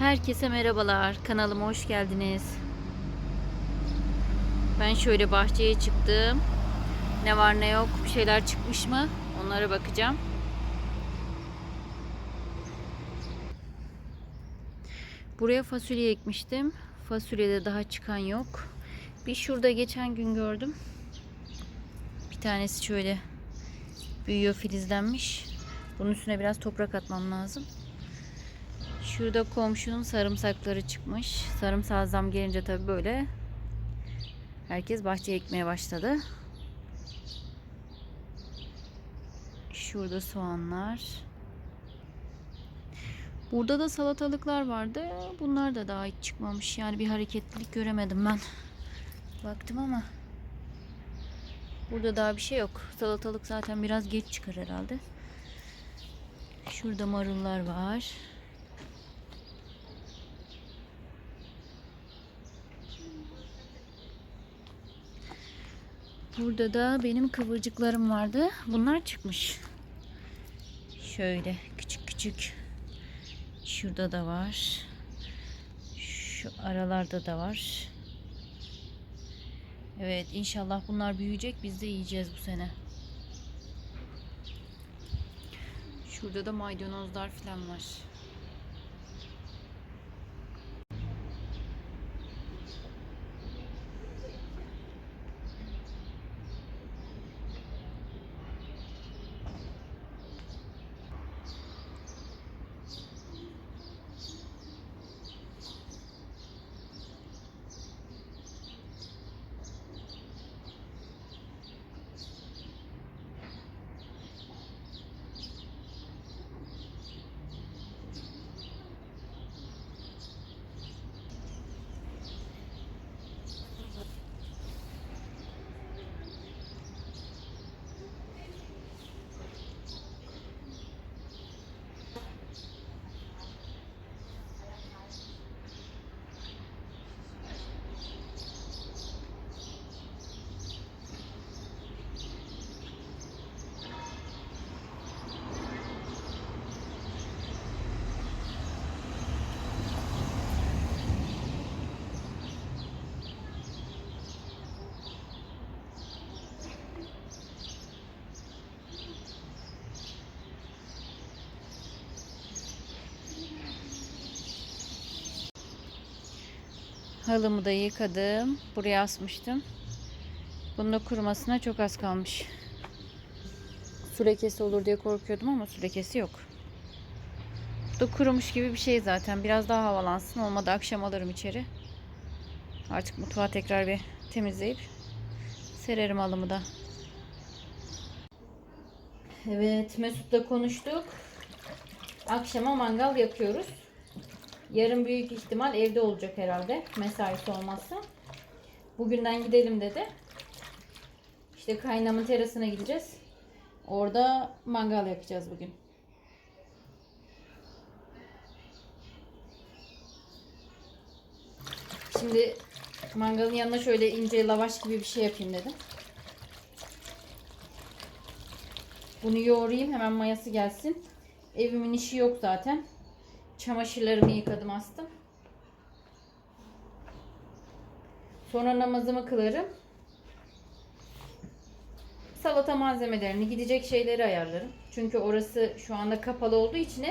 Herkese merhabalar. Kanalıma hoş geldiniz. Ben şöyle bahçeye çıktım. Ne var ne yok, bir şeyler çıkmış mı? Onlara bakacağım. Buraya fasulye ekmiştim. Fasulyede daha çıkan yok. Bir şurada geçen gün gördüm. Bir tanesi şöyle büyüyor, filizlenmiş. Bunun üstüne biraz toprak atmam lazım. Şurada komşunun sarımsakları çıkmış. Sarımsağı zam gelince tabii böyle herkes bahçeye ekmeye başladı. Şurada soğanlar. Burada da salatalıklar vardı. Bunlar da daha hiç çıkmamış. Yani bir hareketlilik göremedim ben. Baktım ama burada daha bir şey yok. Salatalık zaten biraz geç çıkar herhalde. Şurada marullar var. Burada da benim kıvırcıklarım vardı. Bunlar çıkmış. Şöyle küçük küçük. Şurada da var. Şu aralarda da var. Evet inşallah bunlar büyüyecek. Biz de yiyeceğiz bu sene. Şurada da maydanozlar falan var. Halımı da yıkadım. Buraya asmıştım. Bunun da kurumasına çok az kalmış. Su lekesi olur diye korkuyordum ama su yok. Bu da kurumuş gibi bir şey zaten. Biraz daha havalansın. Olmadı akşam alırım içeri. Artık mutfağı tekrar bir temizleyip sererim halımı da. Evet Mesut'la konuştuk. Akşama mangal yapıyoruz. Yarın büyük ihtimal evde olacak herhalde. Mesaisi olmazsa. Bugünden gidelim dedi. İşte kaynamın terasına gideceğiz. Orada mangal yapacağız bugün. Şimdi mangalın yanına şöyle ince lavaş gibi bir şey yapayım dedim. Bunu yoğurayım hemen mayası gelsin. Evimin işi yok zaten. Çamaşırlarımı yıkadım astım. Sonra namazımı kılarım. Salata malzemelerini, gidecek şeyleri ayarlarım. Çünkü orası şu anda kapalı olduğu için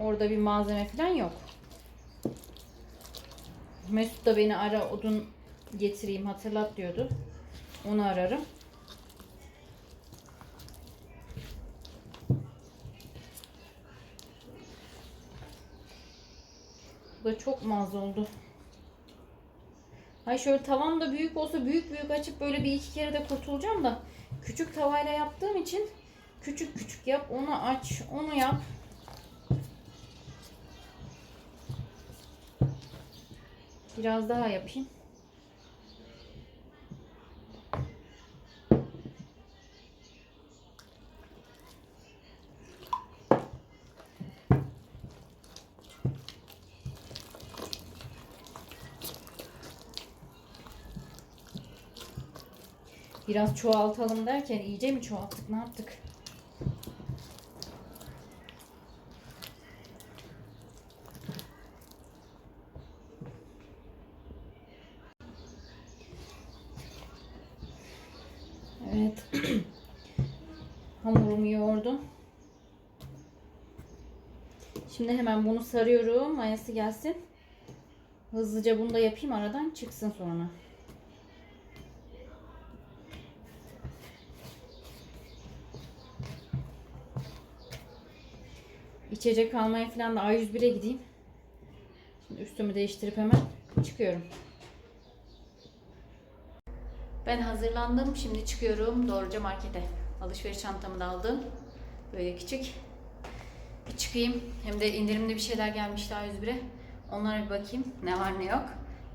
orada bir malzeme falan yok. Mesut da beni ara odun getireyim hatırlat diyordu. Onu ararım. Da çok maz oldu. Hay şöyle tavam da büyük olsa büyük büyük açıp böyle bir iki kere de kurtulacağım da küçük tavayla yaptığım için küçük küçük yap onu aç onu yap. Biraz daha yapayım. Biraz çoğaltalım derken iyice mi çoğalttık ne yaptık? Evet. Hamurumu yoğurdum. Şimdi hemen bunu sarıyorum. Mayası gelsin. Hızlıca bunu da yapayım aradan çıksın sonra. İçecek almaya falan da A101'e gideyim. Şimdi üstümü değiştirip hemen çıkıyorum. Ben hazırlandım. Şimdi çıkıyorum. Doğruca markete. Alışveriş çantamı da aldım. Böyle küçük. Bir çıkayım. Hem de indirimli bir şeyler gelmişti A101'e. Onlara bir bakayım. Ne var ne yok.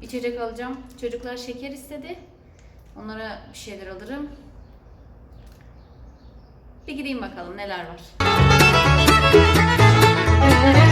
İçecek alacağım. Çocuklar şeker istedi. Onlara bir şeyler alırım. Bir gideyim bakalım neler var. Burası da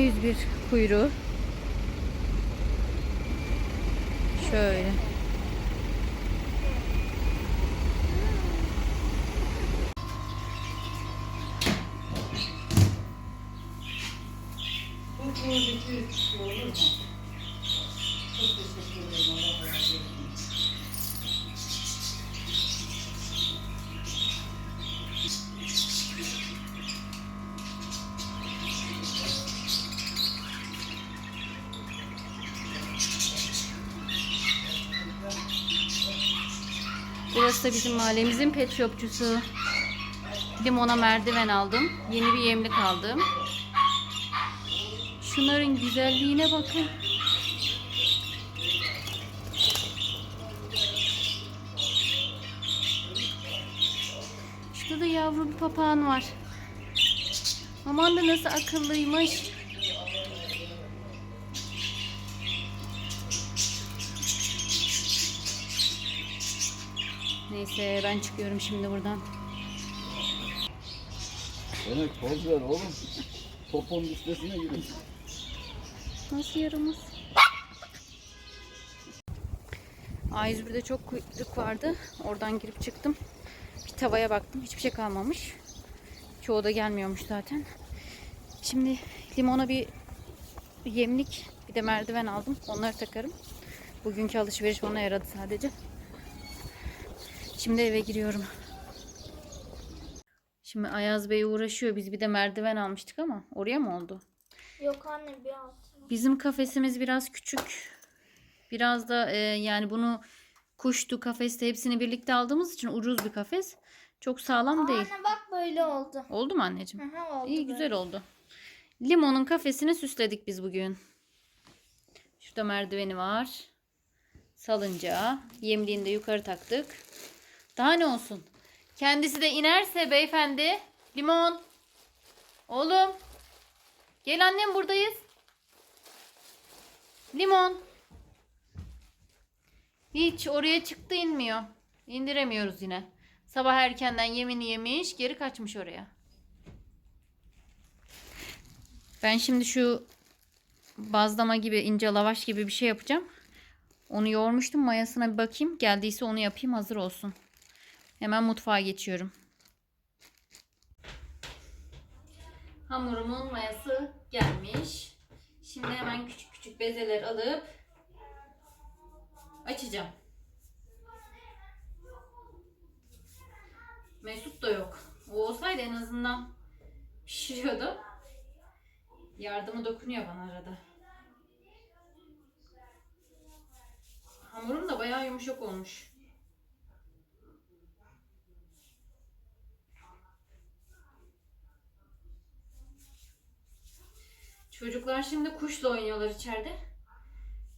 A101 kuyruğu. Şöyle. Burası da bizim mahallemizin pet shopçusu. Limona merdiven aldım. Yeni bir yemlik aldım. Şunların güzelliğine bakın. Şurada da yavru bir papağan var. Aman da nasıl akıllıymış. Neyse ben çıkıyorum şimdi buradan. Demek poz ver oğlum. Topon listesine girin. Nasıl yaramaz? A101'de çok kuyruk vardı. Oradan girip çıktım. Bir tavaya baktım. Hiçbir şey kalmamış. Çoğu da gelmiyormuş zaten. Şimdi limona bir yemlik bir de merdiven aldım. Onları takarım. Bugünkü alışveriş ona yaradı sadece. Şimdi eve giriyorum. Şimdi Ayaz Bey uğraşıyor. Biz bir de merdiven almıştık ama oraya mı oldu? Yok anne bir altı. Bizim kafesimiz biraz küçük. Biraz da e, yani bunu kuştu, kafeste hepsini birlikte aldığımız için ucuz bir kafes. Çok sağlam değil. Anne bak böyle oldu. Oldu mu anneciğim? Hı hı, oldu İyi böyle. güzel oldu. Limonun kafesini süsledik biz bugün. Şurada merdiveni var. Salıncağı. Yemliğini de yukarı taktık. Daha ne olsun? Kendisi de inerse beyefendi. Limon. Oğlum. Gel annem buradayız. Limon. Hiç oraya çıktı inmiyor. İndiremiyoruz yine. Sabah erkenden yemini yemiş geri kaçmış oraya. Ben şimdi şu bazlama gibi ince lavaş gibi bir şey yapacağım. Onu yoğurmuştum mayasına bir bakayım. Geldiyse onu yapayım hazır olsun. Hemen mutfağa geçiyorum. Hamurumun mayası gelmiş. Şimdi hemen küçük küçük bezeler alıp açacağım. Mesut da yok. O olsaydı en azından pişiriyordu. Yardımı dokunuyor bana arada. Hamurum da bayağı yumuşak olmuş. Çocuklar şimdi kuşla oynuyorlar içeride.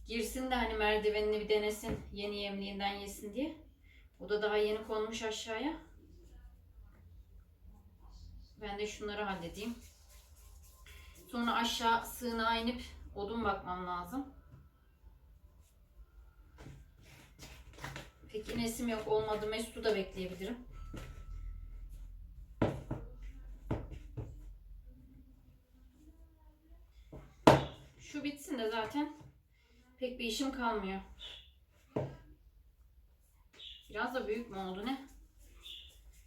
Girsin de hani merdivenini bir denesin. Yeni yemliğinden yesin diye. O da daha yeni konmuş aşağıya. Ben de şunları halledeyim. Sonra aşağı sığınağa inip odun bakmam lazım. Pek inesim yok olmadı. Mesut'u da bekleyebilirim. Şu bitsin de zaten pek bir işim kalmıyor. Biraz da büyük mü oldu ne?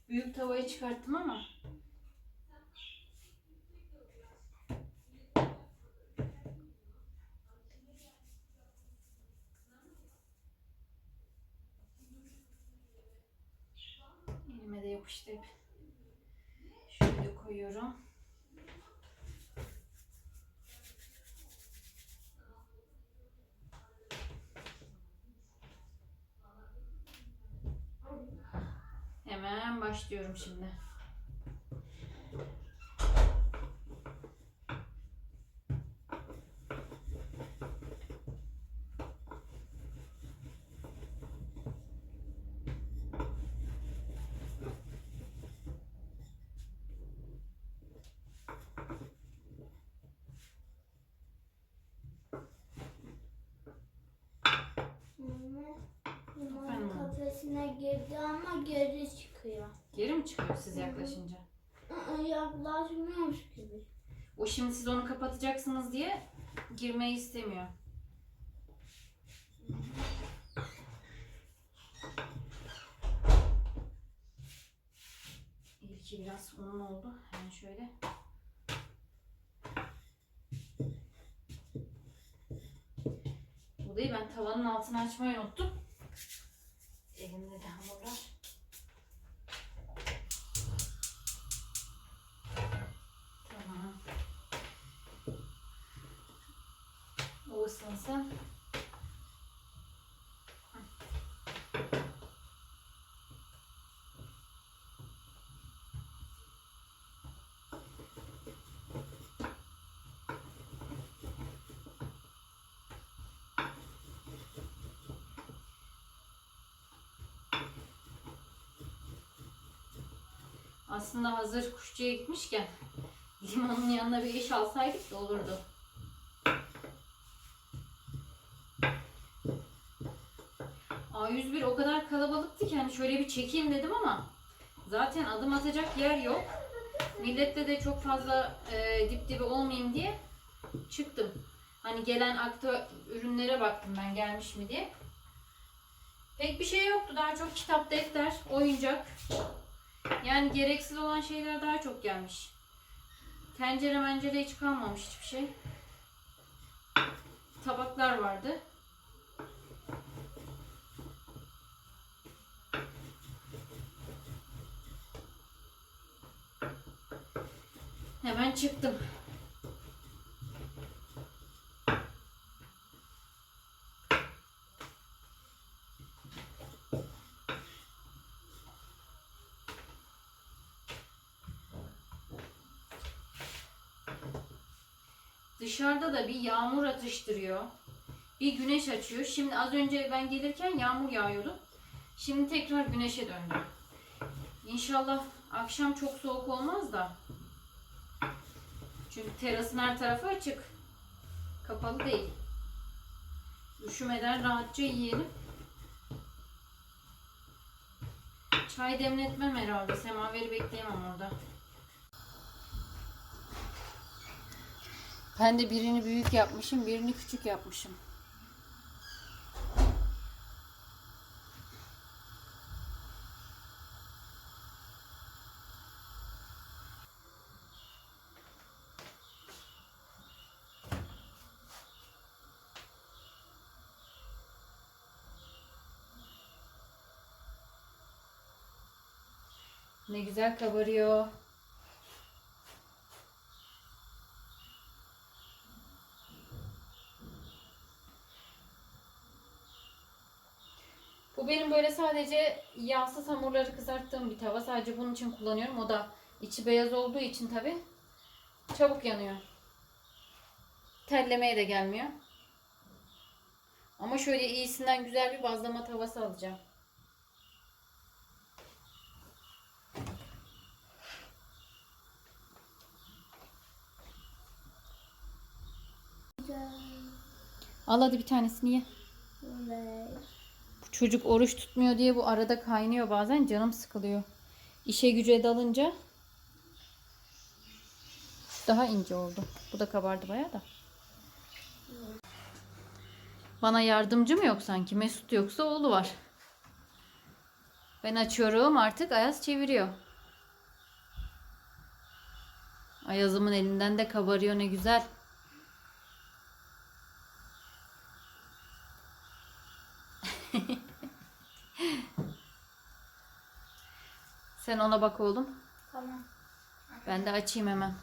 Büyük tavayı çıkarttım ama elime de yapıştı hep. Şöyle koyuyorum. Hemen başlıyorum şimdi. Kafesine girdi ama geri çıkıyor. Geri mi çıkıyor siz yaklaşınca? Yaklaşmıyormuş gibi. O şimdi siz onu kapatacaksınız diye girmeyi istemiyor. İlki biraz unun oldu. Hemen şöyle. Değil ben tavanın altını açmayı unuttum. O ısınsın. Aslında hazır kuşçuya gitmişken limonun yanına bir iş alsaydık da olurdu. A101 o kadar kalabalıktı ki hani şöyle bir çekeyim dedim ama zaten adım atacak yer yok. Millette de çok fazla e, dip dibe olmayayım diye çıktım. Hani gelen akta ürünlere baktım ben gelmiş mi diye. Pek bir şey yoktu. Daha çok kitap, defter, oyuncak. Yani gereksiz olan şeyler daha çok gelmiş. Tencere mencere hiç kalmamış hiçbir şey. Tabaklar vardı. Hemen çıktım. Dışarıda da bir yağmur atıştırıyor. Bir güneş açıyor. Şimdi az önce ben gelirken yağmur yağıyordu. Şimdi tekrar güneşe döndü. İnşallah akşam çok soğuk olmaz da. Çünkü terasın her tarafı açık. Kapalı değil. Üşümeden rahatça yiyelim. Çay demletmem herhalde. Semaveri bekleyemem orada. Ben de birini büyük yapmışım, birini küçük yapmışım. Ne güzel kabarıyor. Bu benim böyle sadece yağsız hamurları kızarttığım bir tava. Sadece bunun için kullanıyorum. O da içi beyaz olduğu için tabi çabuk yanıyor. Terlemeye de gelmiyor. Ama şöyle iyisinden güzel bir bazlama tavası alacağım. Güzel. Al hadi bir tanesini ye. Bu Çocuk oruç tutmuyor diye bu arada kaynıyor bazen canım sıkılıyor. İşe güce dalınca daha ince oldu. Bu da kabardı bayağı da. Bana yardımcı mı yok sanki? Mesut yoksa oğlu var. Ben açıyorum artık Ayaz çeviriyor. Ayaz'ımın elinden de kabarıyor ne güzel. Sen ona bak oğlum. Tamam. Ben de açayım hemen.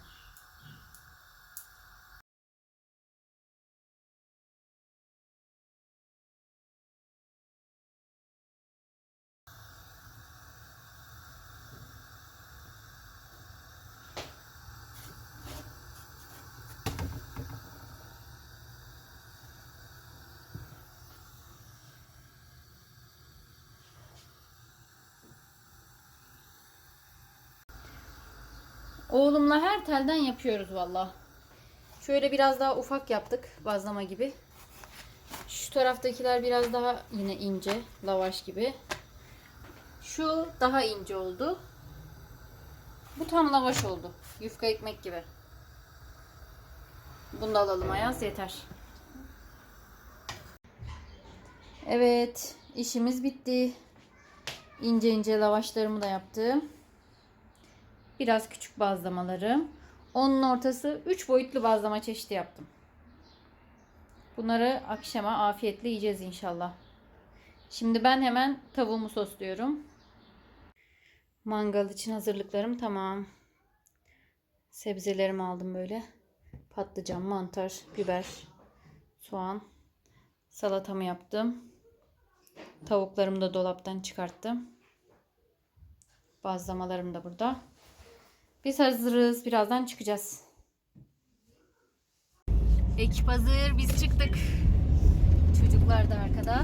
Oğlumla her telden yapıyoruz valla. Şöyle biraz daha ufak yaptık bazlama gibi. Şu taraftakiler biraz daha yine ince lavaş gibi. Şu daha ince oldu. Bu tam lavaş oldu. Yufka ekmek gibi. Bunu da alalım Ayaz yeter. Evet işimiz bitti. İnce ince lavaşlarımı da yaptım. Biraz küçük bazlamalarım. Onun ortası 3 boyutlu bazlama çeşidi yaptım. Bunları akşama afiyetle yiyeceğiz inşallah. Şimdi ben hemen tavuğumu sosluyorum. Mangal için hazırlıklarım tamam. Sebzelerimi aldım böyle. Patlıcan, mantar, biber, soğan. Salatamı yaptım. Tavuklarımı da dolaptan çıkarttım. Bazlamalarım da burada. Biz hazırız. Birazdan çıkacağız. Ekip hazır. Biz çıktık. Çocuklar da arkada.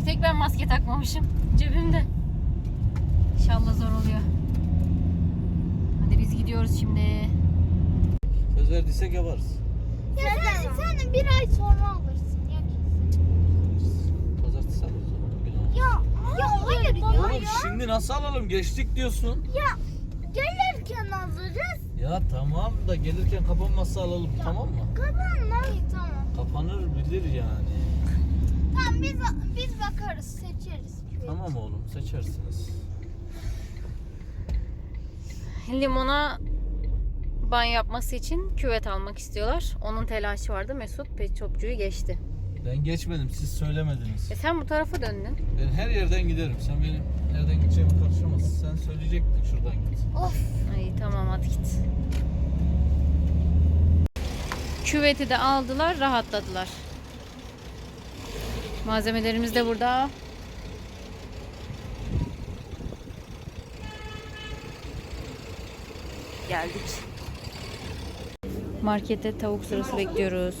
Bir tek ben maske takmamışım. Cebimde. İnşallah zor oluyor. Hadi biz gidiyoruz şimdi. Söz verdiysek yaparız. Ya sen, sen bir ay sonra alırsın. Ya, Pazartesi zaman, bugün alırız. ya, ya hayır Oğlum ya. şimdi nasıl alalım? Geçtik diyorsun. Ya gelirken alırız. Ya tamam da gelirken kapanmazsa alalım tamam mı? Kapanmaz. tamam. Kapanır bilir yani. Tamam biz biz bakarız seçeriz. Tamam oğlum seçersiniz. Limona banyo yapması için küvet almak istiyorlar. Onun telaşı vardı. Mesut pet geçti. Ben geçmedim siz söylemediniz. E sen bu tarafa döndün. Ben her yerden giderim. Sen benim nereden gideceğimi karışamazsın. Sen söyleyecektin şuradan git. Of. Ay tamam hadi git. Küveti de aldılar, rahatladılar. Malzemelerimiz de burada. Geldik. Markette tavuk sırası bekliyoruz.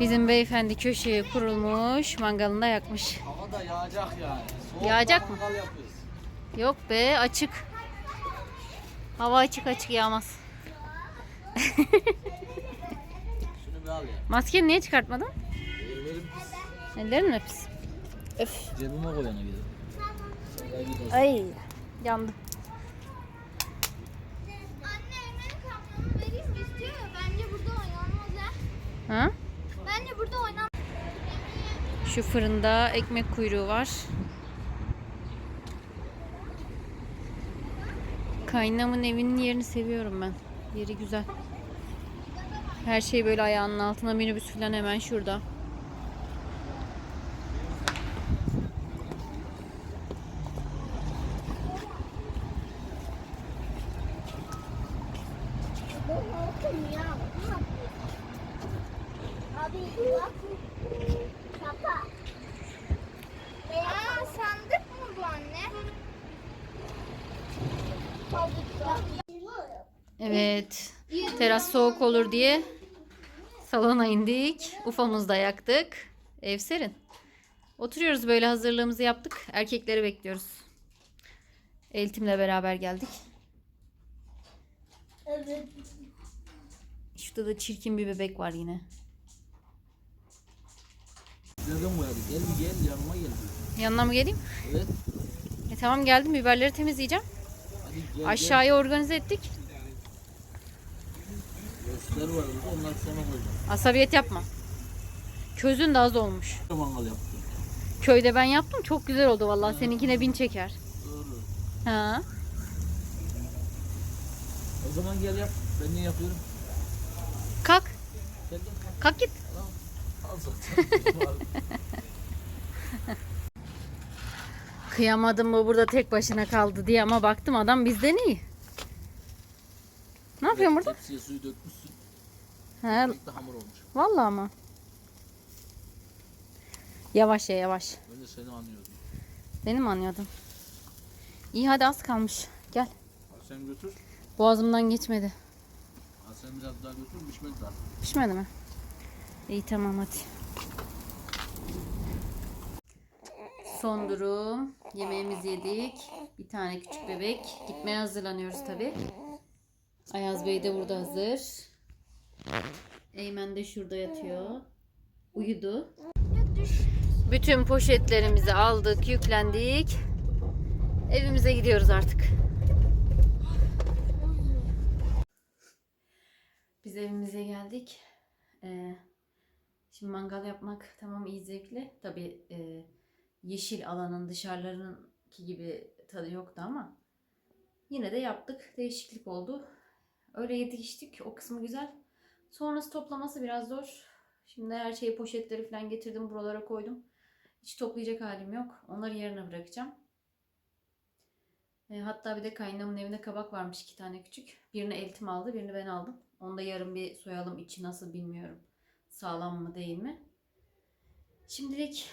Bizim beyefendi köşeye kurulmuş, mangalında yakmış. Hava da yağacak yani. Yağacak mı? mangal yapıyoruz. Yok be açık. Hava açık açık yağmaz. Şunu bir al ya. Maskeni niye çıkartmadın? Ellerim pis. Ellerin mi pis? Öf. Cebime koyana gidelim. Sen gel. Ay yandı. Anne Emre'nin kamyonu vereyim mi istiyor ya. Bence burada oynanmaz ha. Ha? Şu fırında ekmek kuyruğu var. Kaynamın evinin yerini seviyorum ben. Yeri güzel. Her şey böyle ayağının altına minibüs falan hemen şurada. Abi bak. Kapa. Aa, sandık mı bu anne? Evet. Teras soğuk olur diye salona indik. Ufamızı da yaktık. Ev serin. Oturuyoruz böyle hazırlığımızı yaptık. Erkekleri bekliyoruz. Eltim'le beraber geldik. Evet. Şurada da çirkin bir bebek var yine. Nereden koyalım? Gel bir gel yanıma gel. Yanına mı geleyim? Evet. E tamam geldim biberleri temizleyeceğim. Hadi gel Aşağıya organize ettik. Göster var burada onları sonra koyacağım. Asabiyet yapma. Közün de az olmuş. Mangal yaptım. Köyde ben yaptım çok güzel oldu vallahi. Seninkine bin çeker. Doğru. Ha. O zaman gel yap. Ben ne yapıyorum? Kalk. Gel gel. Kalk git. Al zaten. Kıyamadım mı burada tek başına kaldı diye ama baktım adam bizden iyi. Ne yapıyorsun burada? Tepsiye suyu dökmüşsün. He, hamur olmuş. vallahi ama. Yavaş ya yavaş. Ben de seni anlıyordum. Beni mi anlıyordun? İyi hadi az kalmış. Gel. Ha, sen götür. Boğazımdan geçmedi. Ha, sen biraz daha götür. Pişmedi daha. Pişmedi mi? İyi tamam hadi. Son durum. Yemeğimizi yedik. Bir tane küçük bebek. Gitmeye hazırlanıyoruz tabi. Ayaz Bey de burada hazır. Eymen de şurada yatıyor. Uyudu. Bütün poşetlerimizi aldık, yüklendik. Evimize gidiyoruz artık. Biz evimize geldik. Ee, şimdi mangal yapmak tamam iyi zevkli. Tabii e, yeşil alanın dışarılarınınki gibi tadı yoktu ama yine de yaptık. Değişiklik oldu. Öyle yedik içtik. O kısmı güzel. Sonrası toplaması biraz zor. Şimdi her şeyi poşetleri falan getirdim buralara koydum. Hiç toplayacak halim yok. Onları yerine bırakacağım. E, hatta bir de kaynamın evinde kabak varmış iki tane küçük. Birini eltim aldı, birini ben aldım. Onu da yarın bir soyalım. İçi nasıl bilmiyorum. Sağlam mı değil mi? Şimdilik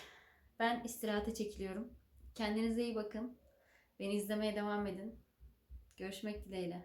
ben istirahate çekiliyorum. Kendinize iyi bakın. Beni izlemeye devam edin. Görüşmek dileğiyle.